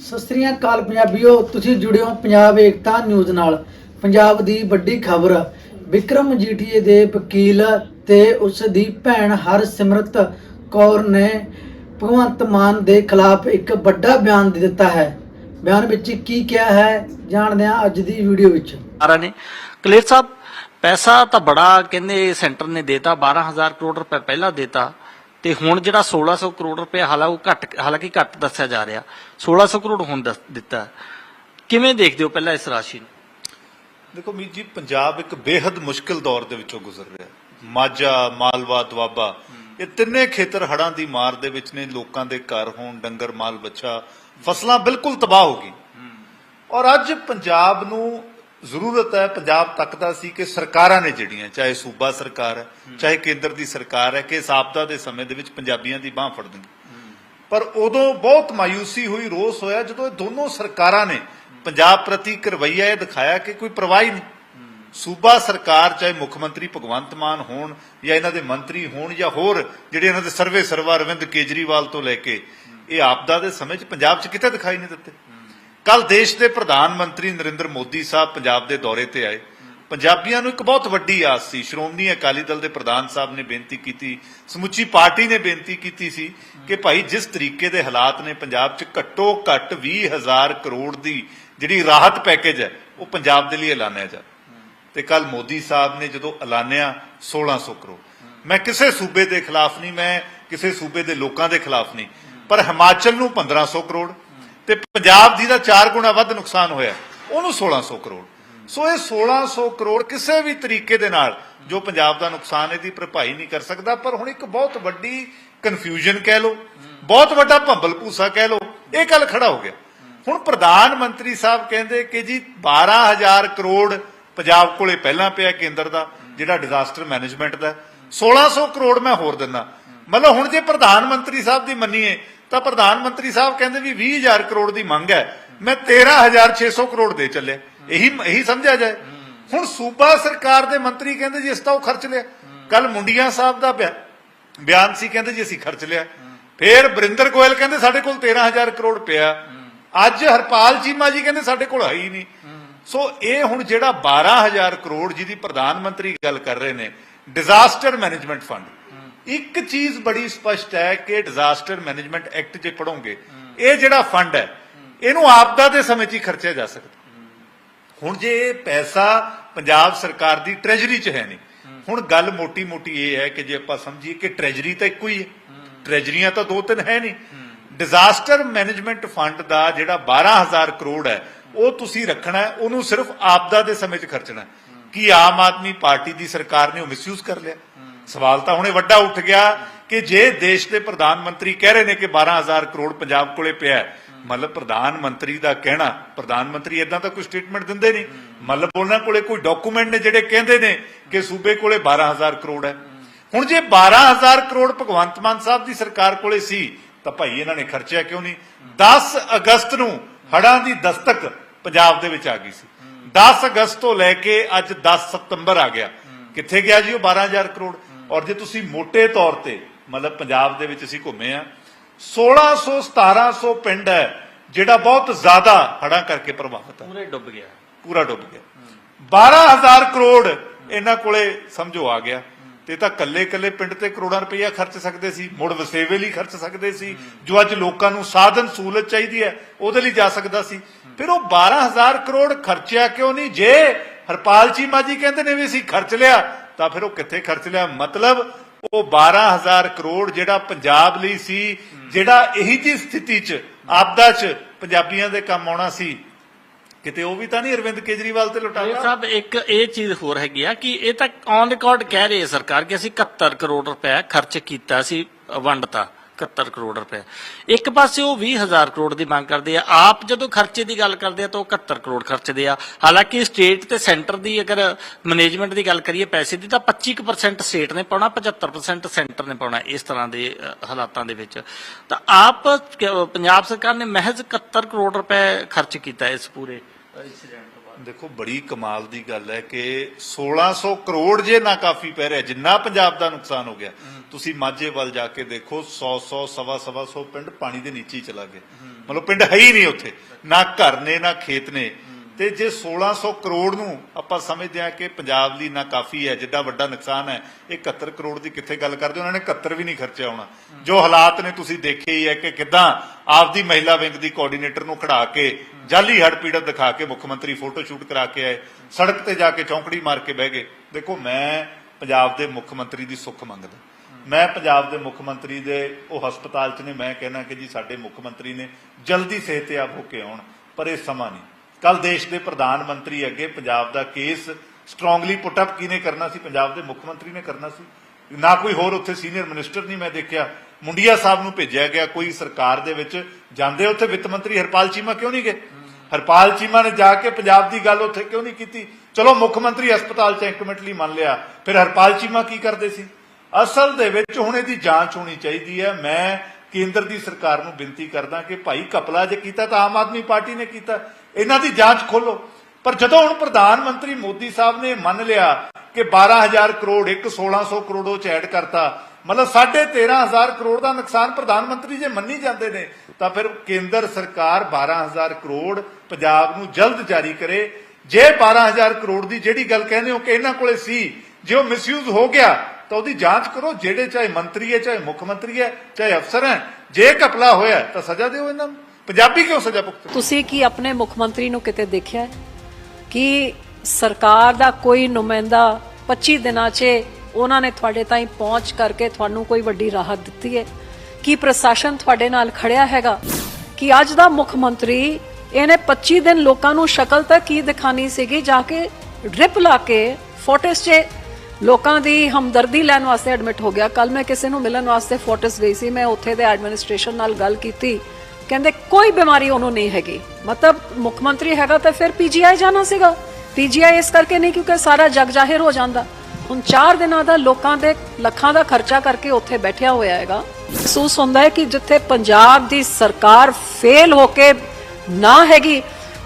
ਸਤਿ ਸ੍ਰੀ ਅਕਾਲ ਪੰਜਾਬੀਓ, ਤੁਸੀਂ ਜੁੜੇ ਹੋ ਪੰਜਾਬ ਏਕਤਾ ਨਿਊਜ਼ ਨਾਲ। ਪੰਜਾਬ ਦੀ ਵੱਡੀ ਖਬਰ, ਵਿਕਰਮ ਜੀਠੀਏ ਦੇ ਵਕੀਲ ਤੇ ਉਸ ਦੀ ਭੈਣ ਹਰਸਿਮਰਤ ਕੌਰ ਨੇ ਭਗਵੰਤ ਮਾਨ ਦੇ ਖਿਲਾਫ ਇੱਕ ਵੱਡਾ ਬਿਆਨ ਦੇ ਦਿੱਤਾ ਹੈ। ਬਿਆਨ ਵਿੱਚ ਕੀ ਕਿਹਾ ਹੈ, ਜਾਣਦੇ ਹਾਂ ਅੱਜ ਦੀ ਵੀਡੀਓ ਵਿੱਚ। ਸਾਰਾ ਨੇ, ਕਲੇਰ ਸਾਹਿਬ, ਪੈਸਾ ਤਾਂ ਬੜਾ ਕਹਿੰਦੇ ਸੈਂਟਰ ਨੇ ਦੇਤਾ 12000 ਕਰੋੜ ਰੁਪਏ ਪਹਿਲਾਂ ਦੇਤਾ। ਤੇ ਹੁਣ ਜਿਹੜਾ 1600 ਕਰੋੜ ਰੁਪਏ ਹਾਲਾਂਕਿ ਘੱਟ ਹਾਲਾਂਕਿ ਘੱਟ ਦੱਸਿਆ ਜਾ ਰਿਹਾ। 1600 ਕਰੋੜ ਹੁਣ ਦਿੱਤਾ। ਕਿਵੇਂ ਦੇਖਦੇ ਹੋ ਪਹਿਲਾਂ ਇਸ ਰਾਸ਼ੀ ਨੂੰ? ਦੇਖੋ ਮੀਤ ਜੀ ਪੰਜਾਬ ਇੱਕ ਬੇहद ਮੁਸ਼ਕਲ ਦੌਰ ਦੇ ਵਿੱਚੋਂ ਗੁਜ਼ਰ ਰਿਹਾ ਮਾਝਾ ਮਾਲਵਾ ਦੁਆਬਾ ਇਹ ਤਿੰਨੇ ਖੇਤਰ ਹੜ੍ਹਾਂ ਦੀ ਮਾਰ ਦੇ ਵਿੱਚ ਨੇ। ਲੋਕਾਂ ਦੇ ਘਰ ਹੋਣ ਡੰਗਰ ਮਾਲ ਬੱਚਾ ਫਸਲਾਂ ਬਿਲਕੁਲ ਤਬਾਹ ਹੋ ਗਈ ਔਰ ਅੱਜ ਪੰਜਾਬ ਨੂੰ ਜ਼ਰੂਰਤ ਹੈ ਪੰਜਾਬ ਤੱਕਦਾ ਸੀ ਕਿ ਸਰਕਾਰਾਂ ਨੇ ਜਿਹੜੀਆਂ ਚਾਹੇ ਸੂਬਾ ਸਰਕਾਰ ਹੈ ਚਾਹੇ ਕੇਂਦਰ ਦੀ ਸਰਕਾਰ ਹੈ ਕਿ ਆਪਦਾ ਦੇ ਸਮੇਂ ਦੇ ਵਿੱਚ ਪੰਜਾਬੀਆਂ ਦੀ ਬਾਹ ਫੜ ਦੇਣ। ਪਰ ਉਦੋਂ ਬਹੁਤ ਮਾਇੂਸੀ ਹੋਈ ਰੋਸ ਹੋਇਆ ਜਦੋਂ ਇਹ ਦੋਨੋਂ ਸਰਕਾਰਾਂ ਨੇ ਪੰਜਾਬ ਪ੍ਰਤੀ ਇੱਕ ਰਵੱਈਆ ਇਹ ਦਿਖਾਇਆ ਕਿ ਕੋਈ ਪਰਵਾਹ ਹੀ। ਨਹੀਂ ਸੂਬਾ ਸਰਕਾਰ ਚਾਹੇ ਮੁੱਖ ਮੰਤਰੀ ਭਗਵੰਤ ਮਾਨ ਹੋਣ ਜਾਂ ਇਹਨਾਂ ਦੇ ਮੰਤਰੀ ਹੋਣ ਜਾਂ ਹੋਰ ਜਿਹੜੇ ਇਹਨਾਂ ਦੇ ਸਰਵੇ ਸਰਵਾ ਅਰਵਿੰਦ ਕੇਜਰੀਵਾਲ ਤੋਂ ਲੈ ਕੇ ਇਹ ਆਪਦਾ ਦੇ ਸਮੇਂ 'ਚ ਪੰਜਾਬ 'ਚ ਕਿਤੇ ਦਿਖਾਈ ਨਹੀਂ ਦਿੱਤੇ। ਕੱਲ ਦੇਸ਼ ਦੇ ਪ੍ਰਧਾਨ ਮੰਤਰੀ ਨਰਿੰਦਰ ਮੋਦੀ ਸਾਹਿਬ ਪੰਜਾਬ ਦੇ ਦੌਰੇ ਤੇ ਆਏ। ਪੰਜਾਬੀਆਂ ਨੂੰ ਇੱਕ ਬਹੁਤ ਵੱਡੀ ਆਸ ਸੀ। ਸ਼੍ਰੋਮਣੀ ਅਕਾਲੀ ਦਲ ਦੇ ਪ੍ਰਧਾਨ ਸਾਹਿਬ ਨੇ ਬੇਨਤੀ ਕੀਤੀ, ਸਮੁੱਚੀ ਪਾਰਟੀ ਨੇ ਬੇਨਤੀ ਕੀਤੀ ਸੀ ਕਿ ਭਾਈ ਜਿਸ ਤਰੀਕੇ ਦੇ ਹਾਲਾਤ ਨੇ ਪੰਜਾਬ 'ਚ ਘੱਟੋ ਘੱਟ 20000 ਕਰੋੜ ਦੀ ਜਿਹੜੀ ਰਾਹਤ ਪੈਕੇਜ ਹੈ, ਉਹ ਪੰਜਾਬ ਦੇ ਲਈ ਐਲਾਨਿਆ ਜਾ। ਤੇ ਕੱਲ ਮੋਦੀ ਸਾਹਿਬ ਨੇ ਜਦੋਂ ਐਲਾਨਿਆ 1600 ਕਰੋੜ। ਮੈਂ ਕਿਸੇ ਸੂਬੇ ਦੇ ਖਿਲਾਫ ਨਹੀਂ, ਮੈਂ ਕਿਸੇ ਸੂਬੇ ਦੇ ਲੋਕਾਂ ਦੇ ਖਿਲਾਫ ਨਹੀਂ, ਪਰ ਹਿਮਾਚਲ ਨੂੰ 1500 ਕਰੋੜ ਤੇ ਪੰਜਾਬ ਦੀ ਦਾ 4 ਗੁਣਾ ਵੱਧ ਨੁਕਸਾਨ ਹੋਇਆ। ਉਹਨੂੰ 1600 ਕਰੋੜ। ਸੋ ਇਹ 1600 ਕਰੋੜ ਕਿਸੇ ਵੀ ਤਰੀਕੇ ਦੇ ਨਾਲ ਜੋ ਪੰਜਾਬ ਦਾ ਨੁਕਸਾਨ ਇਹਦੀ ਭਰਪਾਈ ਨਹੀਂ ਕਰ ਸਕਦਾ, ਪਰ ਹੁਣ ਇੱਕ ਬਹੁਤ ਵੱਡੀ ਕਨਫਿਊਜ਼ਨ ਕਹਿ ਲਓ, ਬਹੁਤ ਵੱਡਾ ਭੰਬਲ ਭੂਸਾ ਕਹਿ ਲਓ, ਇਹ ਗੱਲ ਖੜਾ ਹੋ ਗਿਆ। ਹੁਣ ਪ੍ਰਧਾਨ ਮੰਤਰੀ ਸਾਹਿਬ ਕਹਿੰਦੇ ਕਿ ਜੀ 12000 ਕਰੋੜ ਪੰਜਾਬ ਕੋਲੇ ਪਹਿਲਾਂ ਪਿਆ ਕੇਂਦਰ ਦਾ, ਜਿਹੜਾ ਡਿਜ਼ਾਸਟਰ ਮੈਨੇਜਮੈਂਟ ਦਾ। 1600 ਕਰੋੜ ਮੈਂ ਹੋਰ ਦਿੰਦਾ। ਮਤਲਬ ਹੁਣ ਜੇ ਪ੍ਰਧਾਨ ਮੰਤਰੀ ਸਾਹਿਬ ਦੀ ਮੰਨੀਏ ਤਾਂ ਪ੍ਰਧਾਨ ਮੰਤਰੀ ਸਾਹਿਬ ਕਹਿੰਦੇ ਵੀ 20000 ਕਰੋੜ ਦੀ ਮੰਗ ਹੈ। ਮੈਂ 13600 ਕਰੋੜ ਦੇ ਚੱਲਿਆ। ਇਹੀ ਇਹੀ ਸਮਝਿਆ ਜਾਏ। ਹੁਣ ਸੂਬਾ ਸਰਕਾਰ ਦੇ ਮੰਤਰੀ ਕਹਿੰਦੇ ਜੀ ਇਸ ਤਾਂ ਉਹ ਖਰਚ ਲਿਆ। ਕੱਲ ਮੁੰਡੀਆਂ ਸਾਹਿਬ ਦਾ ਬਿਆਨ ਸੀ, ਕਹਿੰਦੇ ਜੀ ਅਸੀਂ ਖਰਚ ਲਿਆ। ਫੇਰ ਬਰਿੰਦਰ ਗੋਇਲ ਕਹਿੰਦੇ ਸਾਡੇ ਕੋਲ 13000 ਕਰੋੜ ਪਿਆ। ਅੱਜ ਹਰਪਾਲ ਚੀਮਾ ਜੀ ਕਹਿੰਦੇ ਸਾਡੇ ਕੋਲ ਹੈ ਹੀ ਨਹੀਂ। ਸੋ ਇਹ ਹੁਣ ਜਿਹੜਾ 12000 ਕਰੋੜ ਜਿਹਦੀ ਪ੍ਰਧਾਨ ਮੰਤਰੀ ਗੱਲ ਕਰ ਰਹੇ ਨੇ ਡਿਜ਼ਾਸਟਰ ਮੈਨੇਜਮੈਂਟ ਫੰਡ ਇੱਕ ਚੀਜ਼ ਬੜੀ ਸਪਸ਼ਟ ਹੈ ਕਿ ਡਿਜ਼ਾਸਟਰ ਮੈਨੇਜਮੈਂਟ ਐਕਟ ਜੇ ਪੜੋਗੇ ਇਹ ਜਿਹੜਾ ਫੰਡ ਹੈ, ਇਹਨੂੰ ਆਪਦਾ ਦੇ ਸਮੇਂ 'ਚ ਹੀ ਖਰਚਿਆ ਜਾ ਸਕਦਾ। ਹੁਣ ਜੇ ਇਹ ਪੈਸਾ ਪੰਜਾਬ ਸਰਕਾਰ ਦੀ ਟ੍ਰੈਜਰੀ 'ਚ ਹੈ ਨਹੀਂ, ਹੁਣ ਗੱਲ ਮੋਟੀ-ਮੋਟੀ ਇਹ ਹੈ ਕਿ ਜੇ ਆਪਾਂ ਸਮਝੀਏ ਕਿ ਟ੍ਰੈਜਰੀ ਤਾਂ ਇੱਕੋ ਹੀ ਹੈ। ਟ੍ਰੈਜਰੀਆਂ ਤਾਂ ਦੋ ਤਿੰਨ ਹੈ ਨਹੀਂ। ਡਿਜ਼ਾਸਟਰ ਮੈਨੇਜਮੈਂਟ ਫੰਡ ਦਾ ਜਿਹੜਾ 12000 ਕਰੋੜ ਹੈ, ਉਹ ਤੁਸੀਂ ਰੱਖਣਾ ਹੈ, ਉਹਨੂੰ ਸਿਰਫ ਆਪਦਾ ਦੇ ਸਮੇਂ 'ਚ ਖਰਚਣਾ ਕੀ ਆਮ ਆਦਮੀ ਪਾਰਟੀ ਦੀ ਸਰਕਾਰ ਨੇ ਉਹ ਮਿਸਯੂਜ਼ ਕਰ ਲਿਆ? ਸਵਾਲ ਤਾਂ ਹੁਣੇ ਵੱਡਾ ਉੱਠ ਗਿਆ ਕਿ ਜੇ ਦੇਸ਼ ਦੇ ਪ੍ਰਧਾਨ ਮੰਤਰੀ ਕਹਿ ਰਹੇ ਨੇ ਕਿ 12000 ਕਰੋੜ ਪੰਜਾਬ ਕੋਲੇ ਪਿਆ ਮਤਲਬ ਪ੍ਰਧਾਨ ਮੰਤਰੀ ਦਾ ਕਹਿਣਾ, ਪ੍ਰਧਾਨ ਮੰਤਰੀ ਇਦਾਂ ਤਾਂ ਕੋਈ ਸਟੇਟਮੈਂਟ ਦਿੰਦੇ ਨਹੀਂ। ਮਤਲਬ ਉਹਨਾਂ ਕੋਲੇ ਕੋਈ ਡਾਕੂਮੈਂਟ ਨੇ ਜਿਹੜੇ ਕਹਿੰਦੇ ਨੇ ਕਿ ਸੂਬੇ ਕੋਲੇ 12000 ਕਰੋੜ ਹੈ। ਹੁਣ ਜੇ 12000 ਕਰੋੜ ਭਗਵੰਤ ਮਾਨ ਸਾਹਿਬ ਦੀ ਸਰਕਾਰ ਕੋਲੇ ਸੀ, ਤਾਂ ਭਾਈ ਇਹਨਾਂ ਨੇ ਖਰਚਿਆ ਕਿਉਂ ਨਹੀਂ? 10 ਅਗਸਤ ਨੂੰ ਹੜ੍ਹਾਂ ਦੀ ਦਸਤਕ ਪੰਜਾਬ ਦੇ ਵਿੱਚ ਆ ਗਈ ਸੀ। 10 ਅਗਸਤ ਤੋਂ ਲੈ ਕੇ ਅੱਜ 10 ਸਤੰਬਰ ਆ ਗਿਆ। ਕਿੱਥੇ ਗਿਆ ਜੀ ਉਹ 12000 ਕਰੋੜ? ਔਰ ਜੇ ਤੁਸੀਂ ਮੋٹے ਤੌਰ ਤੇ ਮਤਲਬ ਪੰਜਾਬ ਦੇ ਵਿੱਚ ਅਸੀਂ ਘੁੰਮੇ ਆ 1600 1700 ਪਿੰਡ ਹੈ ਜਿਹੜਾ ਬਹੁਤ ਜ਼ਿਆਦਾ ਹੜ੍ਹਾਂ ਕਰਕੇ ਪ੍ਰਭਾਵਿਤ ਹੈ। ਪੂਰੇ ਡੁੱਬ ਗਿਆ। ਪੂਰਾ ਡੁੱਬ ਗਿਆ। 12000 ਕਰੋੜ ਇਹਨਾਂ ਕੋਲੇ ਸਮਝੋ ਆ ਗਿਆ। ਤੇ ਤਾਂ ਕੱਲੇ ਕੱਲੇ ਪਿੰਡ ਤੇ ਕਰੋੜਾਂ ਰੁਪਈਆ ਖਰਚ ਸਕਦੇ ਸੀ ਮੁੜ ਵਸੇਵੇ ਲਈ ਖਰਚ ਸਕਦੇ ਸੀ ਜੋ ਅੱਜ ਲੋਕਾਂ ਨੂੰ ਸਾਧਨ ਸਹੂਲਤ ਚਾਹੀਦੀ ਹੈ ਉਹਦੇ ਲਈ ਜਾ ਸਕਦਾ ਸੀ। ਫਿਰ ਉਹ 12000 ਕਰੋੜ ਖਰਚਿਆ ਕਿਉਂ ਨਹੀਂ? ਜੇ ਹਰਪਾਲ ਚੀਮਾ ਜੀ ਕਹਿੰਦੇ ਨੇ ਵੀ ਅਸੀਂ ਖਰਚ ਲਿਆ ਤਾਂ ਫਿਰ ਉਹ ਕਿੱਥੇ ਖਰਚ ਲਿਆ? ਮਤਲਬ ਉਹ 12000 ਕਰੋੜ ਜਿਹੜਾ ਪੰਜਾਬ ਲਈ ਸੀ, ਜਿਹੜਾ ਇਹੀ ਜੀ ਸਥਿਤੀ 'ਚ, ਆਪਦਾ 'ਚ ਪੰਜਾਬੀਆਂ ਦੇ ਕੰਮ ਆਉਣਾ ਸੀ। ਕਿਤੇ ਉਹ ਵੀ ਤਾਂ ਨਹੀਂ ਅਰਵਿੰਦ ਕੇਜਰੀਵਾਲ ਤੇ ਇਹ ਸਾਹਿਬ ਇੱਕ ਇਹ ਚੀਜ਼ ਹੋਰ ਹੈਗੀ ਆ ਕਿ ਇਹ ਤਾਂ ਔਨ ਰਿਕਾਰਡ ਕਹਿ ਰਹੀ ਹੈ ਸਰਕਾਰ ਕਿ ਅਸੀਂ 71 ਕਰੋੜ ਰੁਪਏ ਖਰਚ ਕੀਤਾ ਸੀ ਵੰਡਤਾ 71 ਕਰੋੜ ਰੁਪਏ। ਇੱਕ ਪਾਸੇ ਉਹ 20000 ਕਰੋੜ ਦੀ ਮੰਗ ਕਰਦੇ ਆ। ਆਪ ਜਦੋਂ ਖਰਚੇ ਦੀ ਗੱਲ ਕਰਦੇ ਆ ਤਾਂ ਉਹ 71 ਕਰੋੜ ਖਰਚਦੇ ਆ। ਹਾਲਾਂਕਿ ਸਟੇਟ ਤੇ ਸੈਂਟਰ ਦੀ ਅਗਰ ਮੈਨੇਜਮੈਂਟ ਦੀ ਗੱਲ ਕਰੀਏ ਪੈਸੇ ਦੀ, ਤਾਂ 25% ਸਟੇਟ ਨੇ ਪਾਉਣਾ 75% ਸੈਂਟਰ ਨੇ ਪਾਉਣਾ ਇਸ ਤਰ੍ਹਾਂ ਦੇ ਹਾਲਾਤਾਂ ਦੇ ਵਿੱਚ। ਤਾਂ ਆਪ ਪੰਜਾਬ ਸਰਕਾਰ ਨੇ ਮਹਿਜ਼ 71 ਕਰੋੜ ਰੁਪਏ ਖਰਚ ਕੀਤਾ ਇਸ ਪੂਰੇ ਦੇਖੋ ਬੜੀ ਕਮਾਲ ਦੀ ਗੱਲ ਹੈ ਕਿ 1600 ਕਰੋੜ ਜੇ ਨਾ ਕਾਫੀ ਪੈ ਰਿਹਾ ਜਿੰਨਾ ਪੰਜਾਬ ਦਾ ਨੁਕਸਾਨ ਹੋ ਗਿਆ। ਤੁਸੀਂ ਮਾਝੇ ਵੱਲ ਜਾ ਕੇ ਦੇਖੋ 100 100 ਸਵਾ ਸਵਾ 100 ਪਿੰਡ ਪਾਣੀ ਦੇ ਨੀਚੇ ਹੀ ਚਲਾ ਗਏ ਮਤਲਬ ਪਿੰਡ ਹੈ ਹੀ ਨਹੀਂ ਉੱਥੇ। ਨਾ ਘਰ ਨੇ ਨਾ ਖੇਤ ਨੇ। ਤੇ ਜੇ 1600 ਕਰੋੜ ਨੂੰ ਆਪਾਂ ਸਮਝਦੇ ਹਾਂ ਕਿ ਪੰਜਾਬ ਲਈ ਨਾ ਕਾਫੀ ਹੈ, ਜਿੱਡਾ ਵੱਡਾ ਨੁਕਸਾਨ ਹੈ, ਇਹ 71 ਕਰੋੜ ਦੀ ਕਿੱਥੇ ਗੱਲ ਕਰਦੇ ਉਹਨਾਂ ਨੇ 71 ਵੀ ਨਹੀਂ ਖਰਚਿਆ ਹੋਣਾ। ਜੋ ਹਾਲਾਤ ਨੇ ਤੁਸੀਂ ਦੇਖੇ ਹੀ ਹੈ ਕਿ ਕਿਦਾਂ ਆਪਦੀ ਮਹਿਲਾ ਵਿੰਗ ਦੀ ਕੋਆਰਡੀਨੇਟਰ ਨੂੰ ਖੜਾ ਕੇ, ਜਾਲੀ ਹੜ ਪੀੜਤ ਦਿਖਾ ਕੇ ਮੁੱਖ ਮੰਤਰੀ ਫੋਟੋ ਸ਼ੂਟ ਕਰਾ ਕੇ ਆਏ, ਸੜਕ ਤੇ ਜਾ ਕੇ ਚੌਂਕੜੀ ਮਾਰ ਕੇ ਬਹਿ ਗਏ। ਦੇਖੋ, ਮੈਂ ਪੰਜਾਬ ਦੇ ਮੁੱਖ ਮੰਤਰੀ ਦੀ ਸੁੱਖ ਮੰਗਦਾ। ਮੈਂ ਪੰਜਾਬ ਦੇ ਮੁੱਖ ਮੰਤਰੀ ਦੇ ਉਹ ਹਸਪਤਾਲ 'ਚ ਨੇ, ਮੈਂ ਕਹਿਣਾ ਕਿ ਜੀ ਸਾਡੇ ਮੁੱਖ ਮੰਤਰੀ ਨੇ ਜਲਦੀ ਸਿਹਤਯਾਬ ਹੋ ਕੇ ਆਉਣ, ਪਰ ਇਹ ਸਮਾਂ ਨਹੀਂ। ਕੱਲ ਦੇਸ਼ ਦੇ ਪ੍ਰਧਾਨ ਮੰਤਰੀ ਅੱਗੇ ਪੰਜਾਬ ਦਾ ਕੇਸ ਸਟਰੋਂਗਲੀ ਪੁੱਟ ਅਪ ਕਿਹਨੇ ਕਰਨਾ ਸੀ? ਪੰਜਾਬ ਦੇ ਮੁੱਖ ਮੰਤਰੀ ਨੇ ਕਰਨਾ ਸੀ। ਨਾ ਕੋਈ ਹੋਰ ਉੱਥੇ ਸੀਨੀਅਰ ਮਿਨਿਸਟਰ ਨਹੀਂ ਮੈਂ ਦੇਖਿਆ। ਮੁੰਡੀਆ ਸਾਹਿਬ ਨੂੰ ਭੇਜਿਆ ਗਿਆ ਕੋਈ ਸਰਕਾਰ ਦੇ ਵਿੱਚ। ਜਾਂਦੇ ਉੱਥੇ ਵਿੱਤ ਮੰਤਰੀ ਹਰਪਾਲ ਚੀਮਾ ਕਿਉਂ ਨਹੀਂ ਗਏ? ਹਰਪਾਲ ਚੀਮਾ ਨੇ ਜਾ ਕੇ ਪੰਜਾਬ ਦੀ ਗੱਲ ਉੱਥੇ ਕਿਉਂ ਨਹੀਂ ਕੀਤੀ? ਚਲੋ ਮੁੱਖ ਮੰਤਰੀ ਹਸਪਤਾਲ 'ਚ ਇੱਕ ਮਿੰਟ ਲਈ ਮੰਨ ਲਿਆ। ਫਿਰ ਹਰਪਾਲ ਚੀਮਾ ਕੀ ਕਰਦੇ ਸੀ? ਅਸਲ ਦੇ ਵਿੱਚ ਹੁਣ ਇਹਦੀ ਜਾਂਚ ਹੋਣੀ ਚਾਹੀਦੀ ਹੈ। ਮੈਂ ਕੇਂਦਰ ਦੀ ਸਰਕਾਰ ਨੂੰ ਬੇਨਤੀ ਕਰਦਾ ਕਿ ਭਾਈ ਕਪਲਾ ਜੇ ਕੀਤਾ ਤਾਂ ਆਮ ਆਦਮੀ ਪਾਰਟੀ ਨੇ ਕੀਤਾ। ਇਹਨਾਂ ਦੀ ਜਾਂਚ ਖੋਲੋ। ਪਰ ਜਦੋਂ ਹੁਣ ਪ੍ਰਧਾਨ ਮੰਤਰੀ ਮੋਦੀ ਸਾਹਿਬ ਨੇ ਮੰਨ ਲਿਆ ਕਿ 12000 ਕਰੋੜ, ਇੱਕ 1600 ਕਰੋੜੋਂ ਚ ਐਡ ਕਰਤਾ, ਮਤਲਬ 13500 ਕਰੋੜ ਦਾ ਨੁਕਸਾਨ ਪ੍ਰਧਾਨ ਮੰਤਰੀ ਜੇ ਮੰਨੀ ਜਾਂਦੇ ਨੇ, ਤਾਂ ਫਿਰ ਕੇਂਦਰ ਸਰਕਾਰ 12000 ਕਰੋੜ ਪੰਜਾਬ ਨੂੰ ਜਲਦ ਜਾਰੀ ਕਰੇ। ਜੇ 12000 ਕਰੋੜ ਦੀ ਜਿਹੜੀ ਗੱਲ ਕਹਿੰਦੇ ਹੋ ਕਿ ਇਹਨਾਂ ਕੋਲੇ ਸੀ, ਜੇ ਉਹ ਮਿਸਯੂਜ਼ ਹੋ ਗਿਆ, ਤਾਂ ਉਹਦੀ ਜਾਂਚ ਕਰੋ, ਜਿਹੜੇ ਚਾਹੇ ਮੰਤਰੀ ਹੈ, ਚਾਹੇ ਮੁੱਖ ਮੰਤਰੀ ਹੈ, ਚਾਹੇ ਅਫਸਰ ਹੈ। ਜੇ ਘਪਲਾ ਹੋਇਆ, ਤਾਂ ਸਜ਼ਾ ਦਿਓ ਇਹਨਾਂ ਨੂੰ। ਪੰਜਾਬੀ ਕਿਉਂ ਸਜ਼ਾ ਭੁਗਤਣ? ਤੁਸੀਂ ਕੀ ਆਪਣੇ ਮੁੱਖ ਮੰਤਰੀ ਨੂੰ ਕਿਤੇ ਦੇਖਿਆ ਕਿ ਸਰਕਾਰ ਦਾ ਕੋਈ ਨੁਮਾਇੰਦਾ 25 ਦਿਨਾਂ 'ਚ ਉਹਨਾਂ ਨੇ ਤੁਹਾਡੇ ਤਾਈਂ ਪਹੁੰਚ ਕਰਕੇ ਤੁਹਾਨੂੰ ਕੋਈ ਵੱਡੀ ਰਾਹਤ ਦਿੱਤੀ ਹੈ? ਕੀ ਪ੍ਰਸ਼ਾਸਨ ਤੁਹਾਡੇ ਨਾਲ ਖੜਿਆ ਹੈਗਾ ਕਿ ਅੱਜ ਦਾ ਮੁੱਖ ਮੰਤਰੀ ਇਹਨੇ 25 ਦਿਨ ਲੋਕਾਂ ਨੂੰ ਸ਼ਕਲ ਤਾਂ ਕੀ ਦਿਖਾਣੀ ਸੀਗੀ? ਜਾ ਕੇ ਡ੍ਰਿਪ ਲਾ ਕੇ ਫੋਟੋਸ 'ਚ ਲੋਕਾਂ ਦੀ ਹਮਦਰਦੀ ਲੈਣ ਵਾਸਤੇ ਐਡਮਿਟ ਹੋ ਗਿਆ। ਕੱਲ ਮੈਂ ਕਿਸੇ ਨੂੰ ਮਿਲਣ ਵਾਸਤੇ ਫੋਟੋਸ ਗਈ ਸੀ। ਮੈਂ ਉੱਥੇ ਦੇ ਐਡਮਿਨਿਸਟ੍ਰੇਸ਼ਨ ਨਾਲ ਗੱਲ ਕੀਤੀ। ਕਹਿੰਦੇ ਕੋਈ ਬਿਮਾਰੀ ਉਹਨੂੰ ਨਹੀਂ ਹੈਗੀ। ਮਤਲਬ ਮੁੱਖ ਮੰਤਰੀ ਹੈਗਾ ਤਾਂ ਫਿਰ ਪੀਜੀਆਈ ਜਾਣਾ ਸੀਗਾ। ਪੀਜੀਆਈ ਇਸ ਕਰਕੇ ਨਹੀਂ ਕਿਉਂਕਿ ਸਾਰਾ ਜਗ ਜ਼ਾਹਿਰ ਹੋ ਜਾਂਦਾ। ਹੁਣ 4 ਦਿਨਾਂ ਦਾ ਲੋਕਾਂ ਦੇ ਲੱਖਾਂ ਦਾ ਖਰਚਾ ਕਰਕੇ ਉੱਥੇ ਬੈਠਿਆ ਹੋਇਆ ਹੈਗਾ। ਮਹਿਸੂਸ ਹੁੰਦਾ ਹੈ ਕਿ ਜਿੱਥੇ ਪੰਜਾਬ ਦੀ ਸਰਕਾਰ ਫੇਲ ਹੋ ਕੇ ਨਾ ਹੈਗੀ,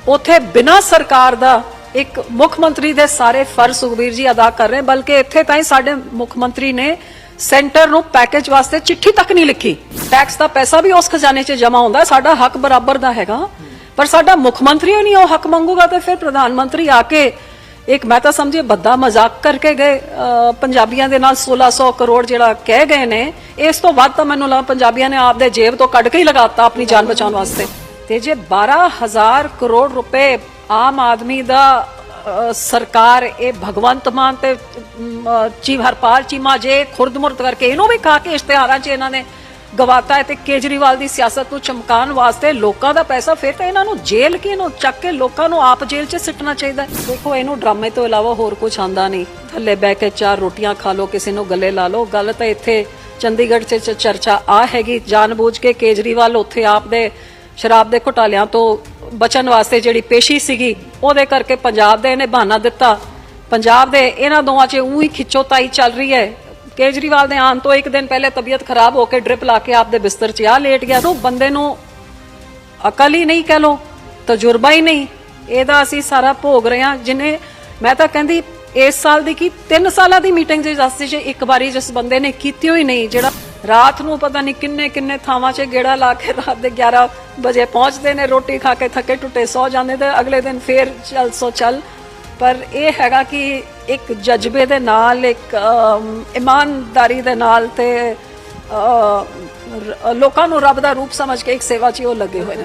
ਉੱਥੇ ਬਿਨਾਂ ਸਰਕਾਰ ਦਾ ਇੱਕ ਮੁੱਖ ਮੰਤਰੀ ਦੇ ਸਾਰੇ ਫਰਜ਼ ਸੁਖਬੀਰ ਜੀ ਅਦਾ ਕਰ ਰਹੇ ਬਲਕਿ ਇੱਥੇ ਤਾਂ ਹੀ ਸਾਡੇ ਮੁੱਖ ਮੰਤਰੀ ਨੇ ਸੈਂਟਰ ਨੂੰ ਪੈਕੇਜ ਵਾਸਤੇ ਚਿੱਠੀ ਤੱਕ ਨਹੀਂ ਲਿਖੀ। ਟੈਕਸ ਦਾ ਪੈਸਾ ਵੀ ਉਸ ਖਜ਼ਾਨੇ 'ਚ ਜਮਾ ਹੁੰਦਾ ਸਾਡਾ ਹੱਕ ਬਰਾਬਰ ਦਾ ਹੈਗਾ। ਪਰ ਸਾਡਾ ਮੁੱਖ ਮੰਤਰੀ ਨਹੀਂ ਉਹ ਹੱਕ ਮੰਗੂਗਾ ਤਾਂ ਫਿਰ ਪ੍ਰਧਾਨ ਮੰਤਰੀ ਆ ਕੇ ਇੱਕ ਮੈਂ ਤਾਂ ਸਮਝੇ ਬੱਦਾ ਮਜ਼ਾਕ ਕਰਕੇ ਗਏ ਪੰਜਾਬੀਆਂ ਦੇ ਨਾਲ 1600 ਕਰੋੜ ਜਿਹੜਾ ਕਹਿ ਗਏ ਨੇ, ਇਸ ਤੋਂ ਵੱਧ ਤਾਂ ਮੈਨੂੰ ਲੱਗਦਾ ਪੰਜਾਬੀਆਂ ਨੇ ਆਪਦੇ ਜੇਬ ਤੋਂ ਕੱਢ ਕੇ ਹੀ ਲਗਾਤਾ ਆਪਣੀ ਜਾਨ ਬਚਾਉਣ ਵਾਸਤੇ। ਤੇ ਜੇ 12000 ਕਰੋੜ ਰੁਪਏ ਆਮ ਆਦਮੀ ਦਾ ਸਰਕਾਰ ਇਹ ਭਗਵੰਤ ਮਾਨ ਤੇ ਅਮ, ਹਰਪਾਲ ਚੀਮਾ ਜੇ ਖੁਰਦਮੁਰਦ ਕਰਕੇ ਇਹਨੂੰ ਵੀ ਖਾ ਕੇ ਇਸ਼ਤਿਹਾਰਾਂ 'ਚ ਇਹਨਾਂ ਨੇ ਗਵਾਤਾ ਹੈ ਤੇ ਕੇਜਰੀਵਾਲ ਦੀ ਸਿਆਸਤ ਨੂੰ ਚਮਕਾਉਣ ਵਾਸਤੇ ਲੋਕਾਂ ਦਾ ਪੈਸਾ ਫਿਰ ਤਾਂ ਇਹਨਾਂ ਨੂੰ ਜੇਲ੍ਹ ਕੀ ਇਹਨੂੰ ਚੱਕ ਕੇ ਲੋਕਾਂ ਨੂੰ ਆਪ ਜੇਲ੍ਹ 'ਚ ਸਿੱਟਣਾ ਚਾਹੀਦਾ ਦੇਖੋ ਇਹਨੂੰ ਡਰਾਮੇ ਤੋਂ ਇਲਾਵਾ ਹੋਰ ਕੁਝ ਆਂਦਾ ਨਹੀਂ। ਥੱਲੇ ਬਹਿ ਕੇ ਚਾਰ ਰੋਟੀਆਂ ਖਾ ਲਓ ਕਿਸੇ ਨੂੰ ਗੱਲੇ ਲਾ ਲਓ। ਗੱਲ ਤਾਂ ਇੱਥੇ ਚੰਡੀਗੜ੍ਹ ਚ- ਚਰਚਾ ਆ ਹੈਗੀ। ਜਾਣਬੁੱਝ ਕੇ ਕੇਜਰੀਵਾਲ ਉੱਥੇ ਆਪ ਦੇ ਸ਼ਰਾਬ ਦੇ ਘੁਟਾਲਿਆਂ ਤੋਂ ਬਚਣ ਵਾਸਤੇ ਜਿਹੜੀ ਪੇਸ਼ੀ ਸੀਗੀ, ਉਹਦੇ ਕਰਕੇ ਪੰਜਾਬ ਦੇ ਇਹਨੇ ਬਹਾਨਾ ਦਿੱਤਾ। ਪੰਜਾਬ ਦੇ ਇਹਨਾਂ ਦੋਵਾਂ 'ਚ ਉਹੀ ਖਿੱਚੋਤਾਈ ਚੱਲ ਰਹੀ ਹੈ। ਕੇਜਰੀਵਾਲ ਦੇ ਆਉਣ ਤੋਂ ਇੱਕ ਦਿਨ ਪਹਿਲੇ ਤਬੀਅਤ ਖਰਾਬ ਹੋ ਕੇ ਡ੍ਰਿਪ ਲਾ ਕੇ ਆਪਦੇ ਬਿਸਤਰ 'ਚ ਆ ਲੇਟ ਗਿਆ। ਉਹ ਬੰਦੇ ਨੂੰ ਅਕਲ ਹੀ ਨਹੀਂ ਕਹ ਲੋ ਤਜਰਬਾ ਹੀ ਨਹੀਂ। ਇਹਦਾ ਅਸੀਂ ਸਾਰਾ ਭੋਗ ਰਹੇ ਹਾਂ, ਜਿਨੇ ਮੈਂ ਤਾਂ ਕਹਿੰਦੀ, ਇਸ ਸਾਲ ਦੀ ਕੀ 3 ਸਾਲਾਂ ਦੀ ਮੀਟਿੰਗ ਦੇ ਰਸਤੇ 'ਚ ਇੱਕ ਵਾਰੀ ਜਿਸ ਬੰਦੇ ਨੇ ਕੀਤੀ ਹੋਈ ਨਹੀਂ, ਜਿਹੜਾ ਰਾਤ ਨੂੰ ਪਤਾ ਨਹੀਂ ਕਿੰਨੇ ਕਿੰਨੇ ਥਾਵਾਂ 'ਚ ਗੇੜਾ ਲਾ ਕੇ ਰਾਤ ਦੇ 11 ਵਜੇ ਪਹੁੰਚਦੇ ਨੇ, ਰੋਟੀ ਖਾ ਕੇ ਥੱਕੇ ਟੁੱਟੇ, ਸੌ ਜਾਂਦੇ ਤੇ ਅਗਲੇ ਦਿਨ ਫੇਰ ਚੱਲ ਸੋ ਚੱਲ। ਪਰ ਇਹ ਹੈਗਾ ਕਿ ਇੱਕ ਜਜ਼ਬੇ ਦੇ ਨਾਲ, ਇੱਕ ਇਮਾਨਦਾਰੀ ਦੇ ਨਾਲ ਤੇ ਲੋਕਾਂ ਨੂੰ ਰੱਬ ਦਾ ਰੂਪ ਸਮਝ ਕੇ ਇੱਕ ਸੇਵਾ 'ਚ ਹੀ ਉਹ ਲੱਗੇ ਹੋਏ ਨੇ।